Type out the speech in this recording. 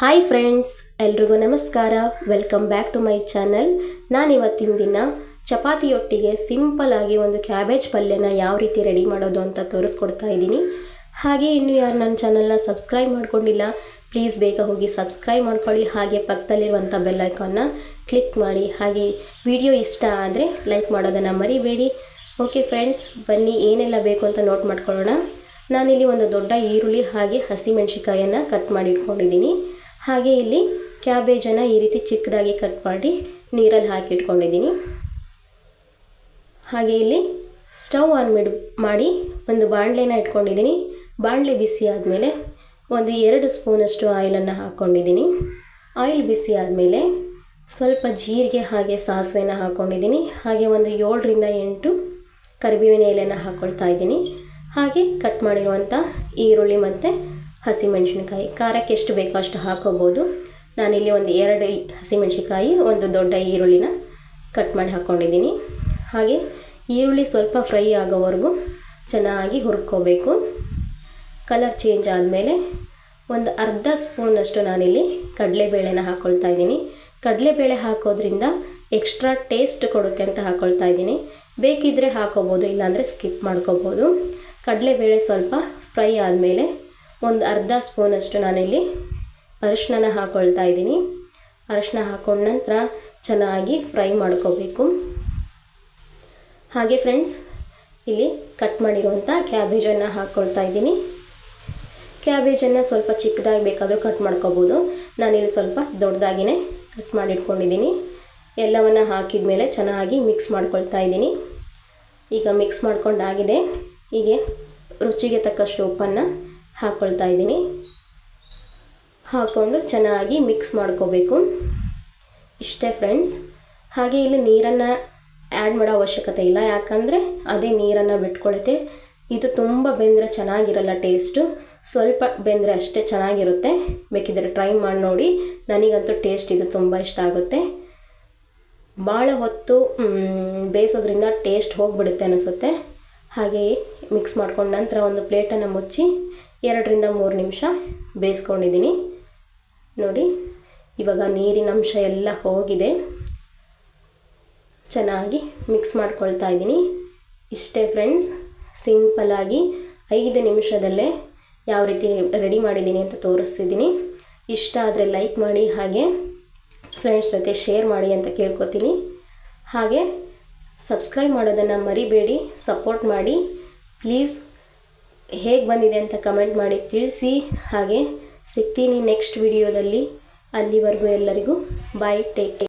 Hi friends ಎಲ್ರಿಗೂ ನಮಸ್ಕಾರ. Welcome back to my channel ನಾನು ಇವತ್ತಿನ ದಿನ ಚಪಾತಿಯೊಟ್ಟಿಗೆ ಸಿಂಪಲ್ ಆಗಿ ಒಂದು ಕ್ಯಾಬೇಜ್ ಪಲ್ಯನ ಯಾವ ರೀತಿ ರೆಡಿ ಮಾಡೋದು ಅಂತ ತೋರಿಸ್ಕೊಡ್ತಾ ಇದ್ದೀನಿ. ಹಾಗೆ ಇನ್ನೂ ಯಾರು ನನ್ನ ಚಾನಲ್ನ ಸಬ್ಸ್ಕ್ರೈಬ್ ಮಾಡ್ಕೊಂಡಿಲ್ಲ ಪ್ಲೀಸ್ ಬೇಗ ಹೋಗಿ ಸಬ್ಸ್ಕ್ರೈಬ್ ಮಾಡ್ಕೊಳ್ಳಿ. ಹಾಗೆ ಪಕ್ಕದಲ್ಲಿರುವಂಥ ಬೆಲ್ ಐಕಾನ್ನ ಕ್ಲಿಕ್ ಮಾಡಿ. ಹಾಗೆ ವಿಡಿಯೋ ಇಷ್ಟ ಆದರೆ ಲೈಕ್ ಮಾಡೋದನ್ನು ಮರಿಬೇಡಿ. ಓಕೆ ಫ್ರೆಂಡ್ಸ್ ಬನ್ನಿ ಏನೆಲ್ಲ ಬೇಕು ಅಂತ ನೋಟ್ ಮಾಡ್ಕೊಳ್ಳೋಣ. ನಾನಿಲ್ಲಿ ಒಂದು ದೊಡ್ಡ ಈರುಳ್ಳಿ ಹಾಗೆ ಹಸಿಮೆಣಸಿಕಾಯನ್ನು ಕಟ್ ಮಾಡಿ ಇಟ್ಕೊಂಡಿದ್ದೀನಿ. ಹಾಗೆ ಇಲ್ಲಿ ಕ್ಯಾಬೇಜನ್ನು ಈ ರೀತಿ ಚಿಕ್ಕದಾಗಿ ಕಟ್ ಮಾಡಿ ನೀರಲ್ಲಿ ಹಾಕಿ ಇಟ್ಕೊಂಡಿದ್ದೀನಿ. ಹಾಗೆ ಇಲ್ಲಿ ಸ್ಟವ್ ಆನ್ ಮಾಡಿ ಮಾಡಿ ಒಂದು ಬಾಣಲೆನ ಇಟ್ಕೊಂಡಿದ್ದೀನಿ. ಬಾಣಲೆ ಬಿಸಿ ಆದಮೇಲೆ ಒಂದು ಎರಡು ಸ್ಪೂನಷ್ಟು ಆಯಿಲನ್ನು ಹಾಕ್ಕೊಂಡಿದ್ದೀನಿ. ಆಯಿಲ್ ಬಿಸಿ ಆದಮೇಲೆ ಸ್ವಲ್ಪ ಜೀರಿಗೆ ಹಾಗೆ ಸಾಸಿವೆನ ಹಾಕ್ಕೊಂಡಿದ್ದೀನಿ. ಹಾಗೆ ಒಂದು ಏಳರಿಂದ ಎಂಟು ಕರಿಬೇವಿನ ಎಲೆನ ಹಾಕ್ಕೊಳ್ತಾ ಇದ್ದೀನಿ. ಹಾಗೆ ಕಟ್ ಮಾಡಿರುವಂಥ ಈರುಳ್ಳಿ ಮತ್ತು ಹಸಿಮೆಣಸಿನ್ಕಾಯಿ ಖಾರಕ್ಕೆ ಎಷ್ಟು ಬೇಕೋ ಅಷ್ಟು ಹಾಕೋಬೋದು. ನಾನಿಲ್ಲಿ ಒಂದು ಎರಡು ಹಸಿಮೆಣಸಿನ್ಕಾಯಿ ಒಂದು ದೊಡ್ಡ ಈರುಳ್ಳಿನ ಕಟ್ ಮಾಡಿ ಹಾಕ್ಕೊಂಡಿದ್ದೀನಿ ಹಾಗೆ ಈರುಳ್ಳಿ ಸ್ವಲ್ಪ ಫ್ರೈ ಆಗೋವರೆಗೂ ಚೆನ್ನಾಗಿ ಹುರ್ಕೋಬೇಕು. ಕಲರ್ ಚೇಂಜ್ ಆದಮೇಲೆ ಒಂದು ಅರ್ಧ ಸ್ಪೂನಷ್ಟು ನಾನಿಲ್ಲಿ ಕಡಲೆಬೇಳೆನ ಹಾಕ್ಕೊಳ್ತಾ ಇದ್ದೀನಿ. ಕಡಲೆಬೇಳೆ ಹಾಕೋದ್ರಿಂದ ಎಕ್ಸ್ಟ್ರಾ ಟೇಸ್ಟ್ ಕೊಡುತ್ತೆ ಅಂತ ಹಾಕ್ಕೊಳ್ತಾ ಇದ್ದೀನಿ. ಬೇಕಿದ್ದರೆ ಹಾಕೋಬೋದು, ಇಲ್ಲಾಂದರೆ ಸ್ಕಿಪ್ ಮಾಡ್ಕೋಬೋದು. ಕಡಲೆಬೇಳೆ ಸ್ವಲ್ಪ ಫ್ರೈ ಆದಮೇಲೆ ಒಂದು ಅರ್ಧ ಸ್ಪೂನಷ್ಟು ನಾನಿಲ್ಲಿ ಅರಿಶಿನ ಹಾಕ್ಕೊಳ್ತಾ ಇದ್ದೀನಿ. ಅರಿಶಿನ ಹಾಕೊಂಡ ನಂತರ ಚೆನ್ನಾಗಿ ಫ್ರೈ ಮಾಡ್ಕೋಬೇಕು. ಹಾಗೆ ಫ್ರೆಂಡ್ಸ್, ಇಲ್ಲಿ ಕಟ್ ಮಾಡಿರುವಂಥ ಕ್ಯಾಬೇಜನ್ನು ಹಾಕ್ಕೊಳ್ತಾ ಇದ್ದೀನಿ. ಕ್ಯಾಬೇಜನ್ನು ಸ್ವಲ್ಪ ಚಿಕ್ಕದಾಗಿ ಬೇಕಾದರೂ ಕಟ್ ಮಾಡ್ಕೋಬೋದು. ನಾನಿಲ್ಲಿ ಸ್ವಲ್ಪ ದೊಡ್ಡದಾಗಿಯೇ ಕಟ್ ಮಾಡಿಟ್ಕೊಂಡಿದ್ದೀನಿ. ಎಲ್ಲವನ್ನು ಹಾಕಿದ ಮೇಲೆ ಚೆನ್ನಾಗಿ ಮಿಕ್ಸ್ ಮಾಡ್ಕೊಳ್ತಾ ಇದ್ದೀನಿ. ಈಗ ಮಿಕ್ಸ್ ಮಾಡ್ಕೊಂಡಾಗಿದೆ. ಹೀಗೆ ರುಚಿಗೆ ತಕ್ಕಷ್ಟು ಉಪ್ಪನ್ನು ಹಾಕ್ಕೊಳ್ತಾ ಇದ್ದೀನಿ. ಹಾಕ್ಕೊಂಡು ಚೆನ್ನಾಗಿ ಮಿಕ್ಸ್ ಮಾಡ್ಕೋಬೇಕು. ಇಷ್ಟೇ ಫ್ರೆಂಡ್ಸ್ ಹಾಗೆ ಇಲ್ಲಿ ನೀರನ್ನು ಆ್ಯಡ್ ಮಾಡೋ ಅವಶ್ಯಕತೆ ಇಲ್ಲ. ಯಾಕಂದರೆ ಅದೇ ನೀರನ್ನು ಬಿಟ್ಕೊಳುತ್ತೆ. ಇದು ತುಂಬ ಬೆಂದರೆ ಚೆನ್ನಾಗಿರಲ್ಲ ಟೇಸ್ಟು ಸ್ವಲ್ಪ ಬೆಂದರೆ ಅಷ್ಟೇ ಚೆನ್ನಾಗಿರುತ್ತೆ. ಬೇಕಿದ್ದರೆ ಟ್ರೈ ಮಾಡಿ ನೋಡಿ. ನನಗಂತೂ ಟೇಸ್ಟ್ ಇದು ತುಂಬ ಇಷ್ಟ ಆಗುತ್ತೆ. ಭಾಳ ಹೊತ್ತು ಬೇಯಿಸೋದ್ರಿಂದ ಟೇಸ್ಟ್ ಹೋಗಿಬಿಡುತ್ತೆ ಅನಿಸುತ್ತೆ. ಹಾಗೆಯೇ ಮಿಕ್ಸ್ ಮಾಡ್ಕೊಂಡು ನಂತರ ಒಂದು ಪ್ಲೇಟನ್ನು ಮುಚ್ಚಿ ಎರಡರಿಂದ ಮೂರು ನಿಮಿಷ ಬೇಯಿಸ್ಕೊಂಡಿದ್ದೀನಿ. ನೋಡಿ, ಇವಾಗ ನೀರಿನ ಅಂಶ ಎಲ್ಲ ಹೋಗಿದೆ. ಚೆನ್ನಾಗಿ ಮಿಕ್ಸ್ ಮಾಡ್ಕೊಳ್ತಾ ಇದ್ದೀನಿ. ಇಷ್ಟೇ ಫ್ರೆಂಡ್ಸ್ ಸಿಂಪಲಾಗಿ ಐದು ನಿಮಿಷದಲ್ಲೇ ಯಾವ ರೀತಿ ರೆಡಿ ಮಾಡಿದ್ದೀನಿ ಅಂತ ತೋರಿಸ್ತಿದ್ದೀನಿ. ಇಷ್ಟ ಆದರೆ ಲೈಕ್ ಮಾಡಿ, ಹಾಗೆ ಫ್ರೆಂಡ್ಸ್ ಜೊತೆ ಶೇರ್ ಮಾಡಿ ಅಂತ ಕೇಳ್ಕೊತೀನಿ. ಹಾಗೆ ಸಬ್ಸ್ಕ್ರೈಬ್ ಮಾಡೋದನ್ನು ಮರಿಬೇಡಿ, ಸಪೋರ್ಟ್ ಮಾಡಿ. ಪ್ಲೀಸ್ ಹೇಗೆ ಬಂದಿದೆ ಅಂತ ಕಮೆಂಟ್ ಮಾಡಿ ತಿಳಿಸಿ. ಹಾಗೆ ಸಿಗ್ತೀನಿ ನೆಕ್ಸ್ಟ್ ವಿಡಿಯೋದಲ್ಲಿ ಅಲ್ಲಿವರೆಗೂ ಎಲ್ಲರಿಗೂ ಬಾಯ್ ಟೇಕ್